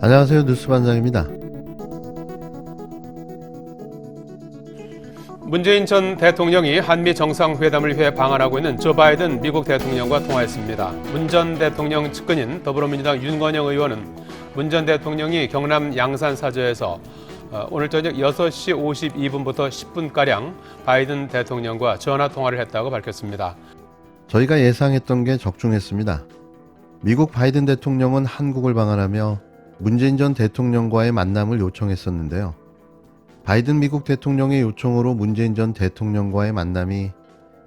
안녕하세요 뉴스반장입니다. 문재인 전 대통령이 한미 정상회담을 위해 방한하고 있는 조 바이든 미국 대통령과 통화했습니다. 문 전 대통령 측근인 더불어민주당 윤건영 의원은 문 전 대통령이 경남 양산 사저에서 어, 오늘 저녁 6시 52분부터 10분가량 바이든 대통령과 전화 통화를 했다고 밝혔습니다. 저희가 예상했던 게 적중했습니다. 미국 바이든 대통령은 한국을 방한하며 문재인 전 대통령과의 만남을 요청했었는데요. 바이든 미국 대통령의 요청으로 문재인 전 대통령과의 만남이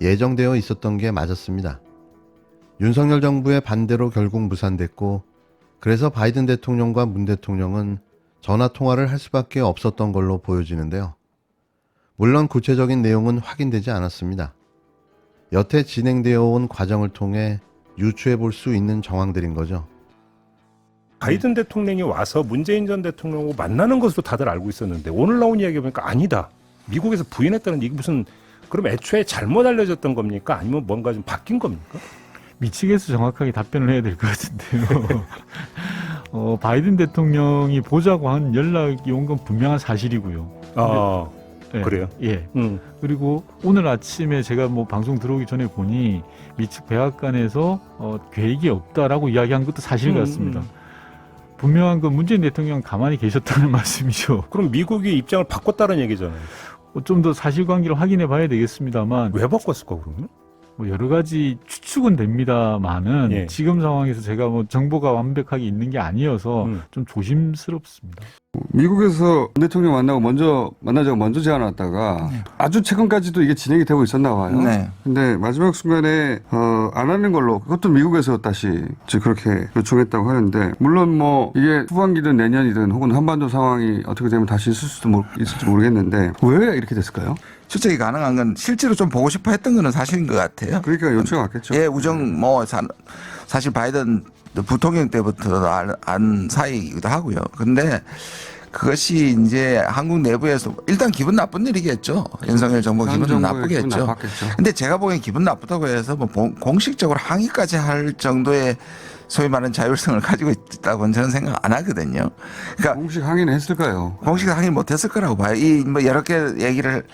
예정되어 있었던 게 맞았습니다. 윤석열 정부의 반대로 결국 무산됐고, 그래서 바이든 대통령과 문 대통령은 전화 통화를 할 수밖에 없었던 걸로 보여지는데요. 물론 구체적인 내용은 확인되지 않았습니다. 여태 진행되어 온 과정을 통해 유추해 볼 수 있는 정황들인 거죠. 바이든 대통령이 와서 문재인 전 대통령하고 만나는 것으로 다들 알고 있었는데 오늘 나온 이야기 보니까 아니다. 미국에서 부인했다는 이게 무슨 그럼 애초에 잘못 알려졌던 겁니까? 아니면 뭔가 좀 바뀐 겁니까? 미치겠어 정확하게 답변을 해야 될 것 같은데요. 어, 바이든 대통령이 보자고 한 연락이 온 건 분명한 사실이고요. 아 예, 그래요? 예. 음. 그리고 오늘 아침에 제가 뭐 방송 들어오기 전에 보니 미측 백악관에서 어, 계획이 없다라고 이야기한 것도 사실 음, 같습니다. 음. 분명한 건 문재인 대통령 가만히 계셨다는 말씀이죠. 그럼 미국이 입장을 바꿨다는 얘기잖아요. 어, 좀더 사실관계를 확인해 봐야 되겠습니다만 왜 바꿨을까 그러면? 뭐 여러 가지 추측은 됩니다만은 예. 지금 상황에서 제가 뭐 정보가 완벽하게 있는 게 아니어서 음. 좀 조심스럽습니다. 미국에서 문 대통령 만나고 먼저 만나자고 먼저 제안 왔다가 아주 최근까지도 이게 진행이 되고 있었나 봐요. 네. 근데 마지막 순간에 어, 안 하는 걸로 그것도 미국에서 다시 그렇게 요청했다고 하는데 물론 뭐 이게 후반기든 내년이든 혹은 한반도 상황이 어떻게 되면 다시 있을 수도 모르, 있을지 모르겠는데 왜 이렇게 됐을까요? 출석이 가능한 건 실제로 좀 보고 싶어 했던 거는 사실인 것 같아요. 그러니까 요청이 왔겠죠. 예, 우정 뭐 사, 사실 바이든 부통령 때부터 안, 안 사이이기도 하고요. 근데 그것이 이제 한국 내부에서 일단 기분 나쁜 일이겠죠. 윤석열 정부 현 기분 기분 나쁘겠죠. 나빴겠죠. 근데 제가 보기엔 기분 나쁘다고 해서 뭐 공- 공식적으로 항의까지 할 정도의 소위 말하는 자율성을 가지고 있다고는 저는 생각 안 하거든요. 그러니까 공식 항의는 했을까요? 공식 항의 못 했을 거라고 봐요. 이 뭐 여러 개 얘기를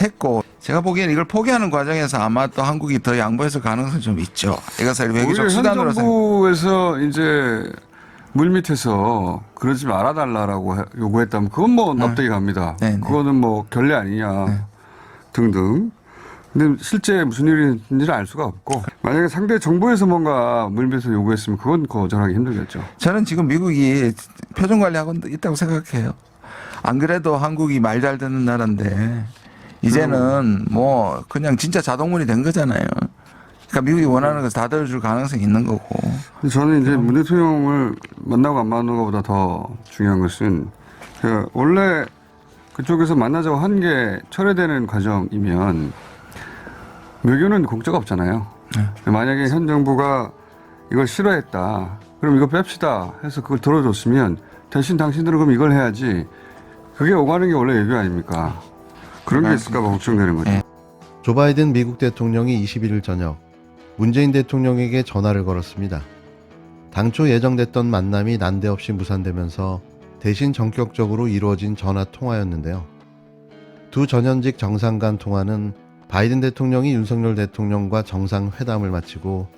했고 제가 보기에는 이걸 포기하는 과정에서 아마 또 한국이 더 양보했을 가능성이 좀 있죠. 이것을 외교적 현 수단으로. 정부에서 이제 물 밑에서 그러지 말아달라라고 해- 요구했다면 그건 뭐 납득이 갑니다. 네, 네. 그거는 뭐 결례 아니냐 네. 등등. 근데 실제 무슨 일인지는 알 수가 없고 만약에 상대 정부에서 뭔가 물 밑에서 요구했으면 그건 거절하기 힘들겠죠. 저는 지금 미국이 표정 관리하고 있다고 생각해요. 안 그래도 한국이 말 잘 듣는 나라인데 이제는 뭐 그냥 진짜 자동문이 된 거잖아요. 그러니까 미국이 원하는 것을 다 들어줄 가능성이 있는 거고. 근데 저는 이제 문 대통령을 만나고 안 만나는 것보다 더 중요한 것은 그 원래 그쪽에서 만나자고 한 게 철회되는 과정이면 외교는 공짜가 없잖아요. 만약에 현 정부가 이걸 싫어했다. 그럼 이거 뺍시다 해서 그걸 들어줬으면 대신 당신들은 그럼 이걸 해야지. 그게 오가는 게 원래 외교 아닙니까? 그런 게 있을까 봐 걱정되는 거죠. 예. 조 바이든 미국 대통령이 21일 저녁 문재인 대통령에게 전화를 걸었습니다. 당초 예정됐던 만남이 난데없이 무산되면서 대신 전격적으로 이루어진 전화 통화였는데요. 두 전현직 정상 간 통화는 바이든 대통령이 윤석열 대통령과 정상회담을 마치고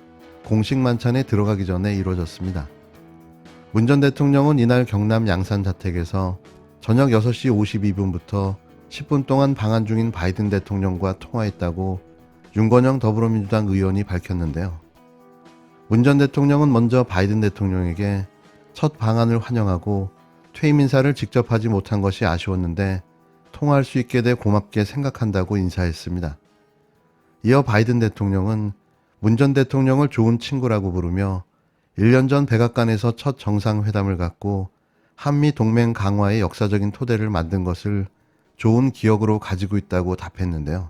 공식 만찬에 들어가기 전에 이루어졌습니다. 문 전 대통령은 이날 경남 양산 자택에서 저녁 6시 52분부터 10분 동안 방한 중인 바이든 대통령과 통화했다고 윤건영 더불어민주당 의원이 밝혔는데요. 문 전 대통령은 먼저 바이든 대통령에게 첫 방한을 환영하고 퇴임 인사를 직접 하지 못한 것이 아쉬웠는데 통화할 수 있게 돼 고맙게 생각한다고 인사했습니다. 이어 바이든 대통령은 문 전 대통령을 좋은 친구라고 부르며 1년 전 백악관에서 첫 정상회담을 갖고 한미 동맹 강화의 역사적인 토대를 만든 것을 좋은 기억으로 가지고 있다고 답했는데요.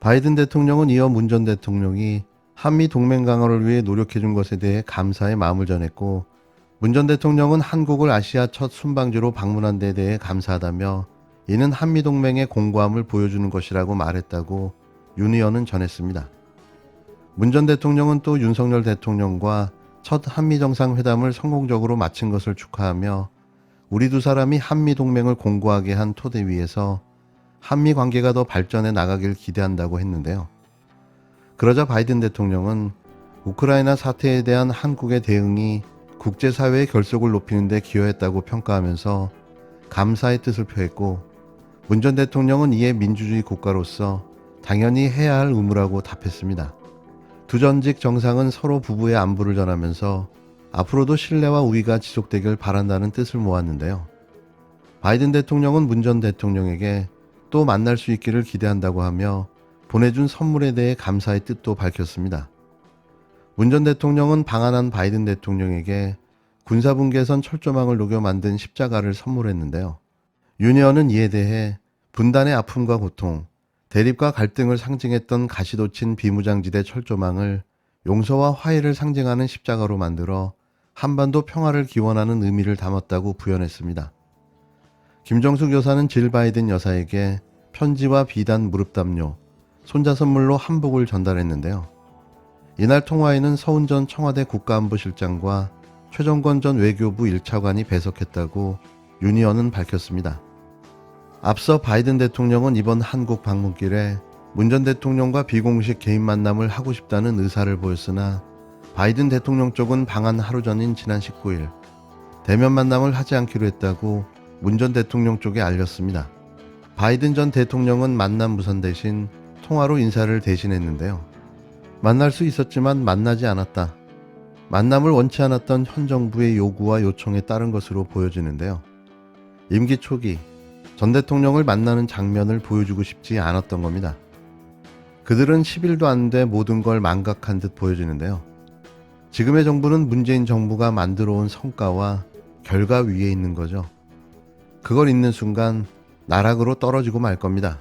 바이든 대통령은 이어 문 전 대통령이 한미 동맹 강화를 위해 노력해준 것에 대해 감사의 마음을 전했고 문 전 대통령은 한국을 아시아 첫 순방지로 방문한 데 대해 감사하다며 이는 한미 동맹의 공고함을 보여주는 것이라고 말했다고 윤 의원은 전했습니다. 문 전 대통령은 또 윤석열 대통령과 첫 한미 정상회담을 성공적으로 마친 것을 축하하며 우리 두 사람이 한미 동맹을 공고하게 한 토대 위에서 한미 관계가 더 발전해 나가길 기대한다고 했는데요. 그러자 바이든 대통령은 우크라이나 사태에 대한 한국의 대응이 국제사회의 결속을 높이는 데 기여했다고 평가하면서 감사의 뜻을 표했고 문 전 대통령은 이에 민주주의 국가로서 당연히 해야 할 의무라고 답했습니다. 두 전직 정상은 서로 부부의 안부를 전하면서 앞으로도 신뢰와 우위가 지속되길 바란다는 뜻을 모았는데요. 바이든 대통령은 문 전 대통령에게 또 만날 수 있기를 기대한다고 하며 보내준 선물에 대해 감사의 뜻도 밝혔습니다. 문 전 대통령은 방한한 바이든 대통령에게 군사분계선 철조망을 녹여 만든 십자가를 선물했는데요. 윤 의원은 이에 대해 분단의 아픔과 고통, 대립과 갈등을 상징했던 가시돋친 비무장지대 철조망을 용서와 화해를 상징하는 십자가로 만들어 한반도 평화를 기원하는 의미를 담았다고 부연했습니다. 김정숙 여사는 질 바이든 여사에게 편지와 비단 무릎 담요, 손자 선물로 한복을 전달했는데요. 이날 통화에는 서훈 전 청와대 국가안보실장과 최정권 전 외교부 1차관이 배석했다고 윤 의원은 밝혔습니다. 앞서 바이든 대통령은 이번 한국 방문길에 문 전 대통령과 비공식 개인 만남을 하고 싶다는 의사를 보였으나 바이든 대통령 쪽은 방한 하루 전인 지난 19일 대면 만남을 하지 않기로 했다고 문 전 대통령 쪽에 알렸습니다. 바이든 전 대통령은 만남 무선 대신 통화로 인사를 대신했는데요. 만날 수 있었지만 만나지 않았다. 만남을 원치 않았던 현 정부의 요구와 요청에 따른 것으로 보여지는데요. 임기 초기 전 대통령을 만나는 장면을 보여주고 싶지 않았던 겁니다. 그들은 10일도 안 돼 모든 걸 망각한 듯 보여지는데요. 지금의 정부는 문재인 정부가 만들어 온 성과와 결과 위에 있는 거죠. 그걸 잊는 순간 나락으로 떨어지고 말 겁니다.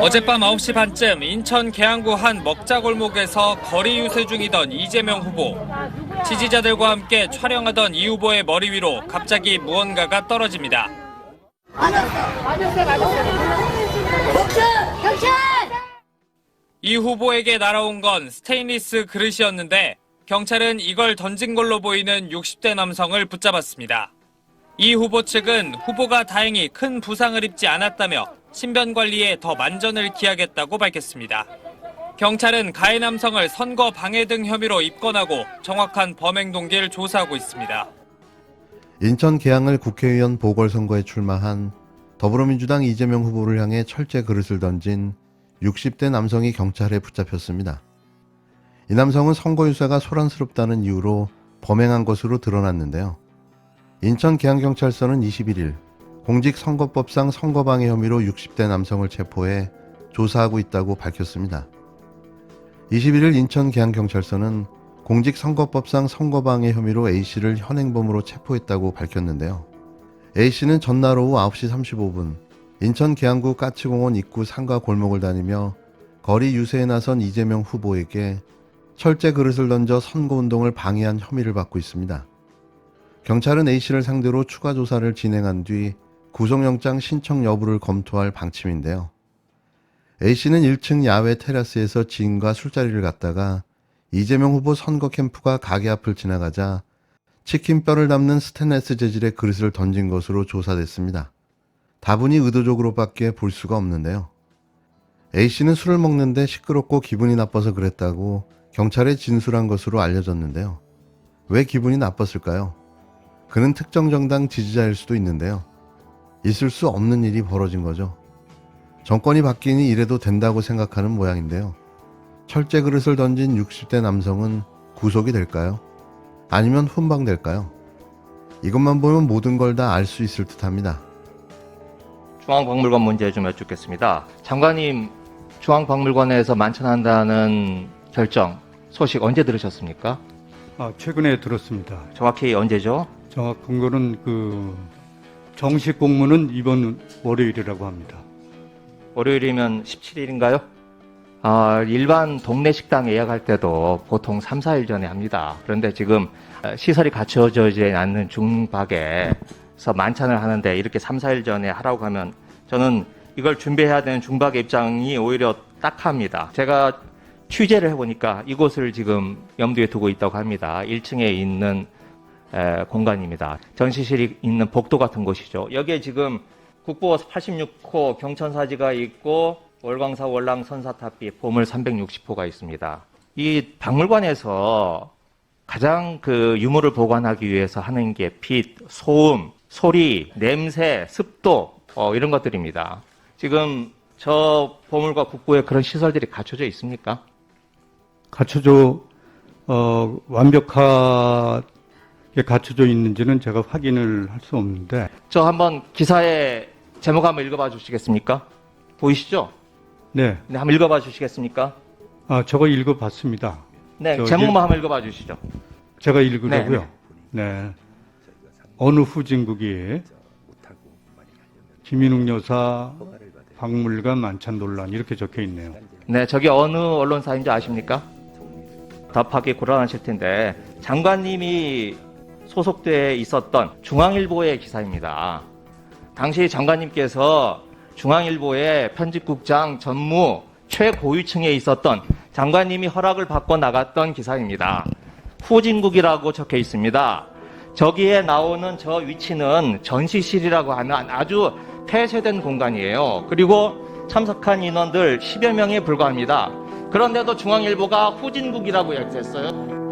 어젯밤 9시 반쯤 인천 계양구 한 먹자골목에서 거리 유세 중이던 이재명 후보. 지지자들과 함께 촬영하던 이 후보의 머리 위로 갑자기 무언가가 떨어집니다. 경찰! 경찰! 이 후보에게 날아온 건 스테인리스 그릇이었는데 경찰은 이걸 던진 걸로 보이는 60대 남성을 붙잡았습니다. 이 후보 측은 후보가 다행히 큰 부상을 입지 않았다며 신변 관리에 더 만전을 기하겠다고 밝혔습니다. 경찰은 가해 남성을 선거 방해 등 혐의로 입건하고 정확한 범행 동기를 조사하고 있습니다. 인천 계양을 국회의원 보궐선거에 출마한 더불어민주당 이재명 후보를 향해 철제 그릇을 던진 60대 남성이 경찰에 붙잡혔습니다. 이 남성은 선거 유세가 소란스럽다는 이유로 범행한 것으로 드러났는데요. 인천 계양경찰서는 21일 공직선거법상 선거방해 혐의로 60대 남성을 체포해 조사하고 있다고 밝혔습니다. 21일 인천 계양경찰서는 공직선거법상 선거방해 혐의로 A씨를 현행범으로 체포했다고 밝혔는데요. A씨는 전날 오후 9시 35분 인천 계양구 까치공원 입구 상가 골목을 다니며 거리 유세에 나선 이재명 후보에게 철제 그릇을 던져 선거운동을 방해한 혐의를 받고 있습니다. 경찰은 A씨를 상대로 추가 조사를 진행한 뒤 구속영장 신청 여부를 검토할 방침인데요. A씨는 1층 야외 테라스에서 지인과 술자리를 갔다가 이재명 후보 선거 캠프가 가게 앞을 지나가자 치킨 뼈를 담는 스테인레스 재질의 그릇을 던진 것으로 조사됐습니다. 다분히 의도적으로밖에 볼 수가 없는데요. A씨는 술을 먹는데 시끄럽고 기분이 나빠서 그랬다고 경찰에 진술한 것으로 알려졌는데요. 왜 기분이 나빴을까요? 그는 특정 정당 지지자일 수도 있는데요. 있을 수 없는 일이 벌어진 거죠. 정권이 바뀌니 이래도 된다고 생각하는 모양인데요. 철제 그릇을 던진 60대 남성은 구속이 될까요? 아니면 훈방될까요? 이것만 보면 모든 걸 다 알 수 있을 듯 합니다. 중앙박물관 문제 좀 여쭙겠습니다. 장관님, 중앙박물관에서 만찬한다는 결정, 소식 언제 들으셨습니까? 아, 최근에 들었습니다. 정확히 언제죠? 정확한 거는 그 정식 공문은 이번 월요일이라고 합니다. 월요일이면 17일인가요? 아, 일반 동네 식당 예약할 때도 보통 3, 4일 전에 합니다. 그런데 지금 시설이 갖춰지지 않는 중박에 서 만찬을 하는데 이렇게 3, 4일 전에 하라고 하면 저는 이걸 준비해야 되는 중박의 입장이 오히려 딱합니다. 제가 취재를 해보니까 이곳을 지금 염두에 두고 있다고 합니다. 1층에 있는 에, 공간입니다. 전시실이 있는 복도 같은 곳이죠. 여기에 지금 국보 86호 경천사지가 있고 월광사 월랑 선사탑비 보물 360호가 있습니다. 이 박물관에서 가장 그 유물을 보관하기 위해서 하는 게 빛, 소음, 소리, 냄새, 습도 어, 이런 것들입니다. 지금 저 보물과 국보에 그런 시설들이 갖춰져 있습니까? 갖춰져 어, 완벽하게 갖춰져 있는지는 제가 확인을 할 수 없는데 저 한번 기사의 제목 한번 읽어봐 주시겠습니까? 보이시죠? 네, 네, 한번 읽어봐 주시겠습니까? 아, 저거 읽어봤습니다. 네, 저 제목만 한번 읽어봐 주시죠. 제가 읽으려고요. 네. 어느 후진국이 김인웅 여사 박물관 만찬 논란 이렇게 적혀 있네요. 네, 저게 어느 언론사인지 아십니까? 답하기 곤란하실 텐데 장관님이 소속돼 있었던 중앙일보의 기사입니다. 당시 장관님께서 중앙일보의 편집국장 전무 최고위층에 있었던 장관님이 허락을 받고 나갔던 기사입니다. 후진국이라고 적혀 있습니다. 저기에 나오는 저 위치는 전시실이라고 하는 아주 폐쇄된 공간이에요. 그리고 참석한 인원들 10여 명에 불과합니다. 그런데도 중앙일보가 후진국이라고 얘기했어요.